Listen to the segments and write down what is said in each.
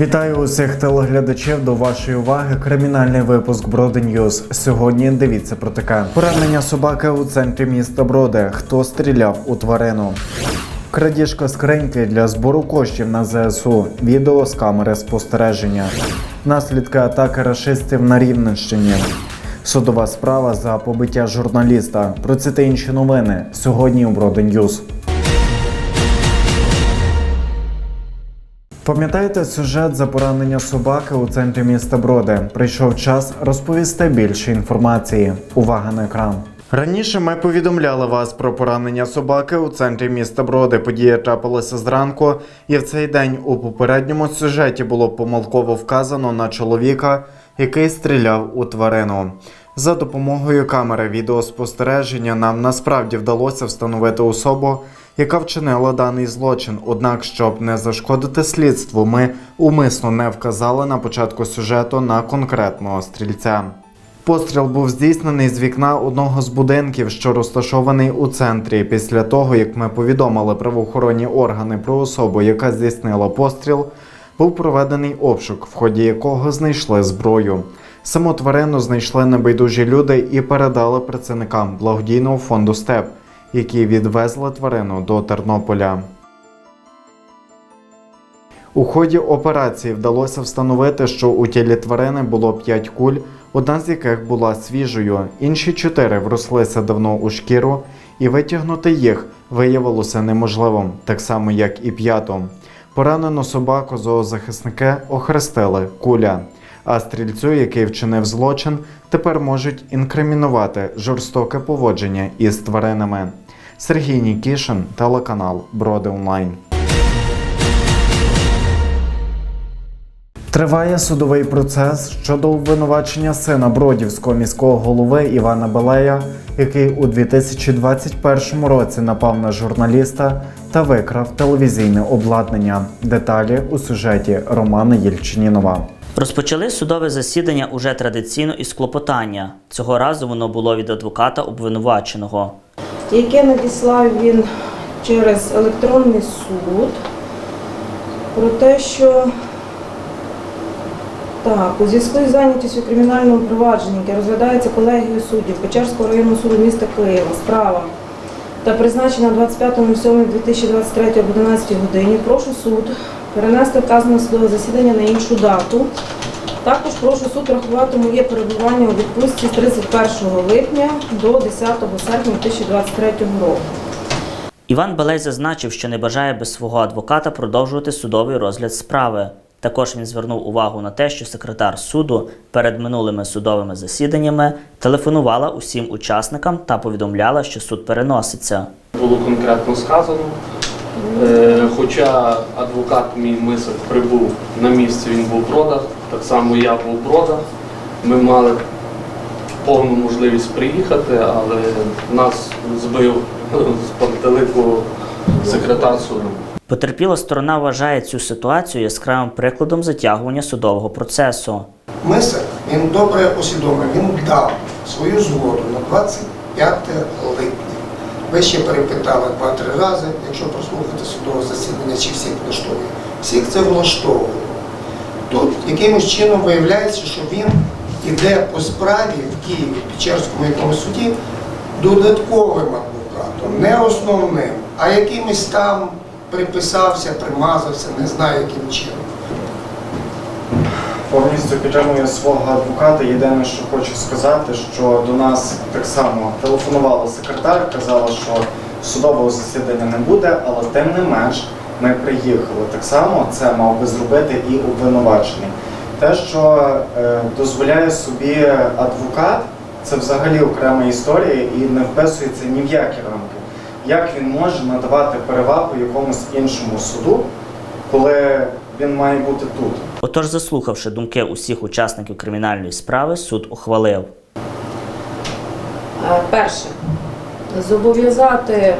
Вітаю усіх телеглядачів до вашої уваги. Кримінальний випуск Броди Ньюз. Сьогодні дивіться про таке поранення собаки у центрі міста Броди. Хто стріляв у тварину? Крадіжка скриньки для збору коштів на ЗСУ. Відео з камери спостереження. Наслідки атаки рашистів на Рівненщині. Судова справа за побиття журналіста. Про це та інші новини сьогодні у Броди Ньюз. Пам'ятаєте сюжет за поранення собаки у центрі міста Броди? Прийшов час розповісти більше інформації. Увага на екран. Раніше ми повідомляли вас про поранення собаки у центрі міста Броди. Подія трапилася зранку, і в цей день у попередньому сюжеті було помилково вказано на чоловіка, який стріляв у тварину. За допомогою камери відеоспостереження нам насправді вдалося встановити особу, яка вчинила даний злочин. Однак, щоб не зашкодити слідству, ми умисно не вказали на початку сюжету на конкретного стрільця. Постріл був здійснений з вікна одного з будинків, що розташований у центрі. Після того, як ми повідомили правоохоронні органи про особу, яка здійснила постріл, був проведений обшук, в ході якого знайшли зброю. Саму тварину знайшли небайдужі люди і передали працівникам благодійного фонду СТЕП, які відвезли тварину до Тернополя. У ході операції вдалося встановити, що у тілі тварини було 5 куль, одна з яких була свіжою, інші 4 врослися давно у шкіру, і витягнути їх виявилося неможливим, так само як і п'яту. Поранену собаку зоозахисники охрестили куля. А стрільцю, який вчинив злочин, тепер можуть інкримінувати жорстоке поводження із тваринами. Сергій Нікішин, телеканал Броди Онлайн. Триває судовий процес щодо обвинувачення сина Бродівського міського голови Івана Белея, який у 2021 році напав на журналіста та викрав телевізійне обладнання. Деталі у сюжеті Романа Єльчинінова. Розпочали судове засідання уже традиційно із клопотання. Цього разу воно було від адвоката обвинуваченого. яке надіслав він через електронний суд про те, що так, у зв'язку із зайнятістю у кримінальному провадженні, яке розглядається колегією суддів Печерського районного суду міста Києва, справа та призначена 25.07.2023 об 11 годині, прошу суд перенести вказане судове засідання на іншу дату. Також прошу суд врахувати моє перебування у відпустці з 31 липня до 10 серпня 2023 року. Іван Балей зазначив, що не бажає без свого адвоката продовжувати судовий розгляд справи. Також він звернув увагу на те, що секретар суду перед минулими судовими засіданнями телефонувала усім учасникам та повідомляла, що суд переноситься. було конкретно сказано. Е, Хоча адвокат мій мисок прибув на місце, він був в бродах, так само я був в бродах. Ми мали повну можливість приїхати, але нас збив з пантелику секретар суду. Потерпіла сторона вважає цю ситуацію яскравим прикладом затягування судового процесу. Мисик, він добре усвідомив, він дав свою згоду на 25 липня. Ви ще перепитали два-три рази, якщо прослухати судове засідання, чи всіх влаштовує. Всіх це влаштовує. Тут якимось чином виявляється, що він іде по справі в Києві, Печерському якомусь суді, додатковим адвокатом, не основним, а якимось там приписався, примазався, не знаю яким чином. Повністю підтримую свого адвоката. Єдине, що хочу сказати, що до нас так само телефонувала секретар, казала, що судового засідання не буде, але тим не менш ми приїхали. Так само це мав би зробити і обвинувачений. Те, що е, дозволяє собі адвокат, це взагалі окрема історія і не вписується ні в які рамки. Як він може надавати перевагу якомусь іншому суду, коли він має бути тут? Отож, заслухавши думки усіх учасників кримінальної справи, суд ухвалив. Е, Перше, зобов'язати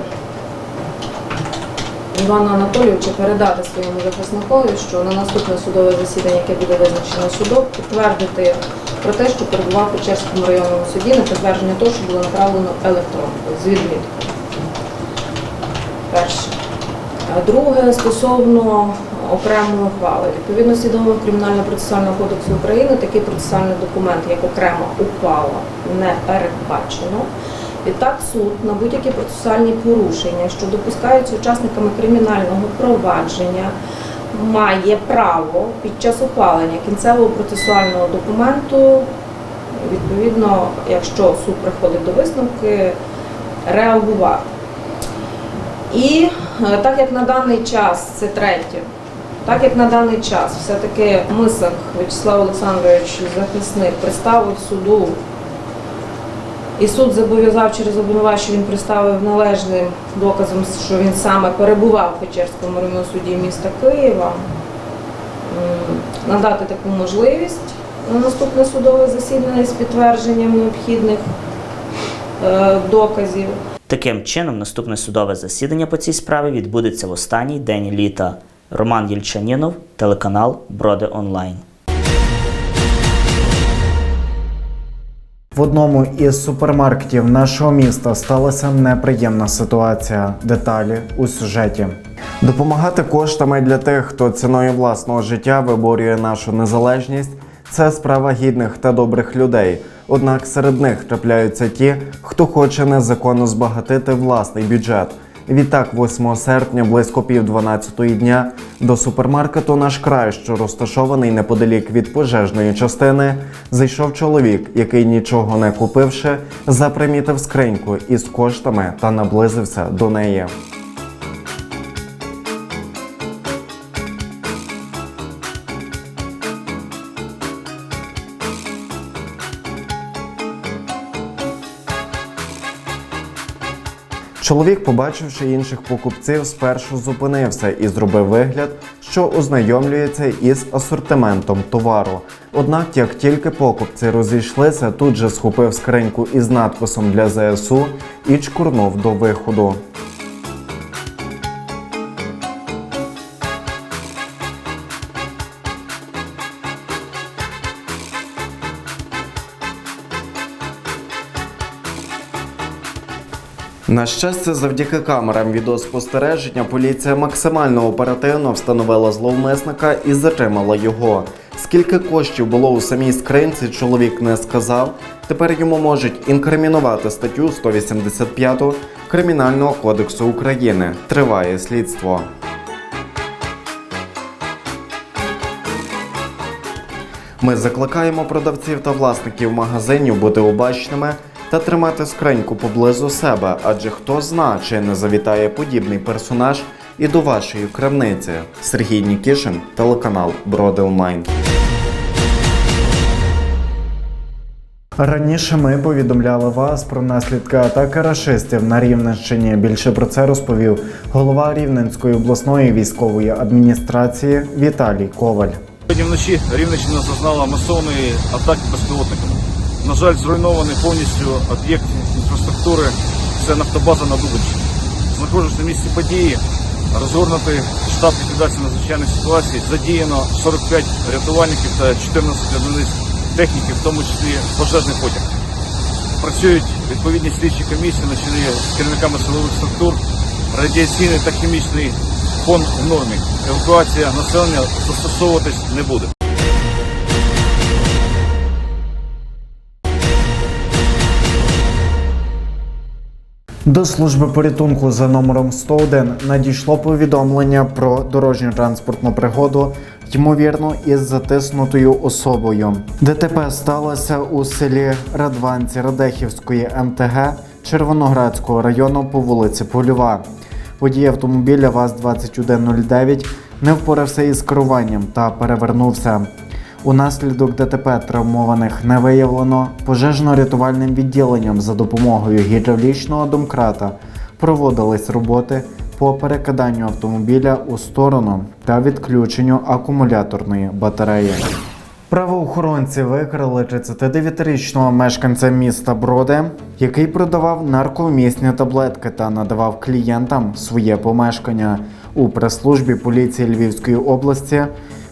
Івана Анатолійовича передати своєму захисникові, що на наступне судове засідання, яке буде визначено судом, підтвердити про те, що перебував у Печерському районному суді на підтвердження того, що було направлено електронкою з відміткою. Перше. Друге, стосовно окремої ухвали. Відповідності до вимог Кримінально-процесуального кодексу України такий процесуальний документ, як окрема ухвала, не передбачено. Відтак суд на будь-які процесуальні порушення, що допускаються учасниками кримінального провадження, має право під час ухвалення кінцевого процесуального документу, відповідно, якщо суд приходить до висновки, реагувати. І е, так як на даний час, це третє, так як на даний час все-таки Мисак Вячеслав Олександрович, захисник, представив суду, і суд зобов'язав через обвинувачення, він представив належним доказом, що він саме перебував в Печерському районному суді міста Києва, надати таку можливість на наступне судове засідання з підтвердженням необхідних е, доказів. Таким чином, наступне судове засідання по цій справі відбудеться в останній день літа. Роман Єльчанінов, телеканал Броди Онлайн. В одному із супермаркетів нашого міста сталася неприємна ситуація. Деталі у сюжеті. Допомагати коштами для тих, хто ціною власного життя виборює нашу незалежність. Це справа гідних та добрих людей. Однак серед них трапляються ті, хто хоче незаконно збагатити власний бюджет. Відтак, 8 серпня, близько пів 12 дня, до супермаркету наш край, що розташований неподалік від пожежної частини, зайшов чоловік, який нічого не купивши, запримітив скриньку із коштами та наблизився до неї. Чоловік, побачивши інших покупців, спершу зупинився і зробив вигляд, що ознайомлюється із асортиментом товару. Однак, як тільки покупці розійшлися, тут же схопив скриньку із надписом для ЗСУ і чкурнув до виходу. На щастя, завдяки камерам відеоспостереження поліція максимально оперативно встановила зловмисника і затримала його. Скільки коштів було у самій скринці, чоловік не сказав. Тепер йому можуть інкримінувати статтю 185 Кримінального кодексу України. Триває слідство. Ми закликаємо продавців та власників магазинів бути обачними та тримати скриньку поблизу себе, адже хто зна, чи не завітає подібний персонаж і до вашої крамниці. Сергій Нікішин, телеканал Броди Онлайн. Раніше ми повідомляли вас про наслідки атаки рашистів на Рівненщині. Більше про це розповів голова Рівненської обласної військової адміністрації Віталій Коваль. Сьогодні вночі Рівненщина зазнала масовної атаки безпілотниками. На жаль, зруйнований повністю об'єкт інфраструктури це нафтобаза на Дубинщині. Знаходжусь на місці події, розгорнутий штаб ліквідації надзвичайних ситуацій. Задіяно 45 рятувальників та 14 одиниць техніки, в тому числі пожежний потяг. Працюють відповідні слідчі комісії на з керівниками силових структур. Радіаційний та хімічний фон в нормі. Евакуація населення застосовуватись не буде. До служби порятунку за номером 101 надійшло повідомлення про дорожню транспортну пригоду, ймовірно, із затиснутою особою. ДТП сталося у селі Радванці Радехівської МТГ Червоноградського району по вулиці Польова. Водій автомобіля ВАЗ-2109 не впорався із керуванням та перевернувся. Унаслідок ДТП травмованих не виявлено. Пожежно-рятувальним відділенням за допомогою гідравлічного домкрата проводились роботи по перекиданню автомобіля у сторону та відключенню акумуляторної батареї. Правоохоронці викрили 39-річного мешканця міста Броди, який продавав наркомісні таблетки та надавав клієнтам своє помешкання. У прес-службі поліції Львівської області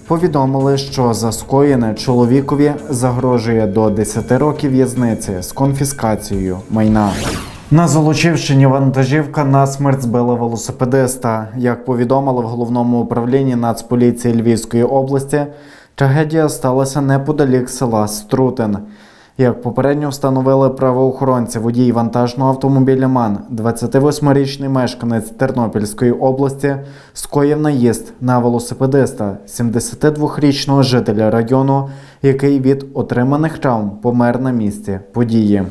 повідомили, що за скоєне чоловікові загрожує до 10 років в'язниці з конфіскацією майна. На Золочівщині вантажівка насмерть збила велосипедиста. Як повідомили в головному управлінні Нацполіції Львівської області, трагедія сталася неподалік села Струтин. Як попередньо встановили правоохоронці, водій вантажного автомобіля МАН, 28-річний мешканець Тернопільської області, скоїв наїзд на велосипедиста, 72-річного жителя району, який від отриманих травм помер на місці події.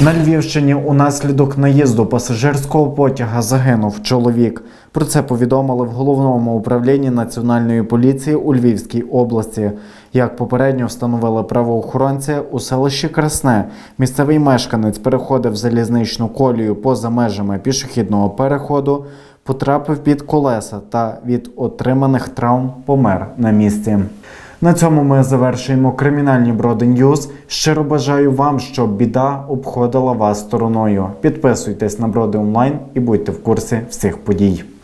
На Львівщині унаслідок наїзду пасажирського потяга загинув чоловік. Про це повідомили в головному управлінні Національної поліції у Львівській області. Як попередньо встановили правоохоронці у селищі Красне, місцевий мешканець переходив залізничну колію поза межами пішохідного переходу, потрапив під колеса та від отриманих травм помер на місці. На цьому ми завершуємо кримінальні броди Ньюз. Щиро бажаю вам, щоб біда обходила вас стороною. Підписуйтесь на броди онлайн і будьте в курсі всіх подій.